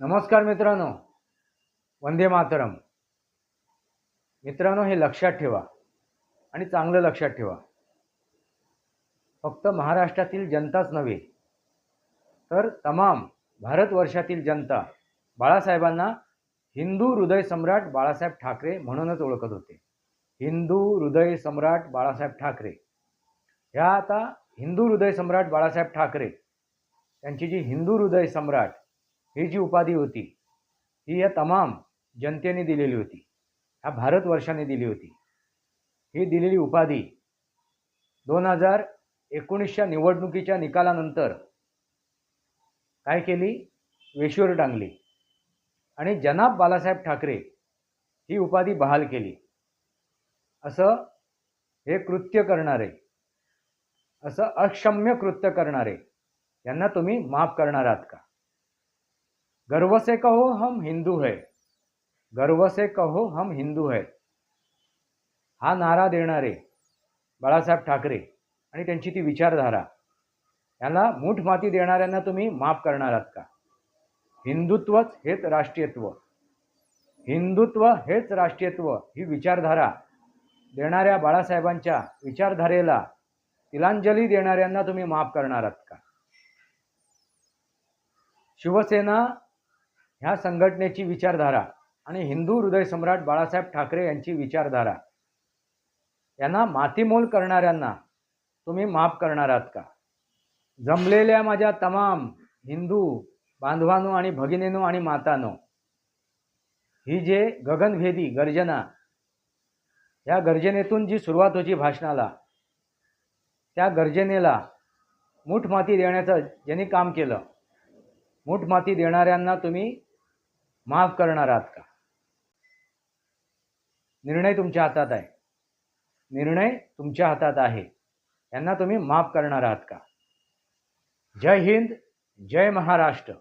नमस्कार मित्रांनो. वंदे मातरम. मित्रांनो हे लक्षात ठेवा आणि चांगलं लक्षात ठेवा. फक्त महाराष्ट्रातील जनताच नव्हे तर तमाम भारतवर्षातील जनता बाळासाहेबांना हिंदू हृदय सम्राट बाळासाहेब ठाकरे म्हणूनच ओळखत होते. हिंदू हृदय सम्राट बाळासाहेब ठाकरे. ह्या आता हिंदू हृदय सम्राट बाळासाहेब ठाकरे. त्यांची जी हिंदू हृदय सम्राट ही जी उपाधी होती ही या तमाम जनतेने दिलेली होती ह्या भारतवर्षाने दिली होती. ही दिलेली उपाधी दोन हजार एकोणीसच्या निवडणुकीच्या निकालानंतर काय केली? वेशीवर टांगली. आणि जनाब बालासाहेब ठाकरे ही उपाधी बहाल केली. असं हे कृत्य करणारे असं अक्षम्य कृत्य करणारे यांना तुम्ही माफ करणार आहात का? गर्व से कहो हम हिंदू है। गर्व से कहो हम हिंदू है। हा नारा देणारे बाळासाहेब ठाकरे आणि त्यांची ती विचारधारा यांना मूठ माती देणाऱ्यांना तुम्ही माफ करणार आहात का? हिंदुत्वच हेच राष्ट्रीयत्व हिंदुत्व हेच राष्ट्रीयत्व ही विचारधारा देणाऱ्या बाळासाहेबांच्या विचारधारेला तिलांजली देणाऱ्यांना तुम्ही माफ करणार आहात का? शिवसेना ह्या संघटनेची विचारधारा आणि हिंदू हृदय सम्राट बाळासाहेब ठाकरे यांची विचारधारा. यांना मातीमोल करणाऱ्यांना तुम्ही माफ करणार आहात का? जमलेल्या माझ्या तमाम हिंदू बांधवानो आणि भगिनीनो आणि मातानो ही जे गगनभेदी गर्जना या गर्जनेतून जी सुरुवात होती भाषणाला त्या गर्जनेला मूठ माती देण्याचं ज्यांनी काम केलं मूठ माती देणाऱ्यांना तुम्ही माफ करणार आहात का? निर्णय तुमच्या हातात आहे. निर्णय तुमच्या हातात आहे. यांना तुम्ही माफ करणार आहात का? जय हिंद जय महाराष्ट्र.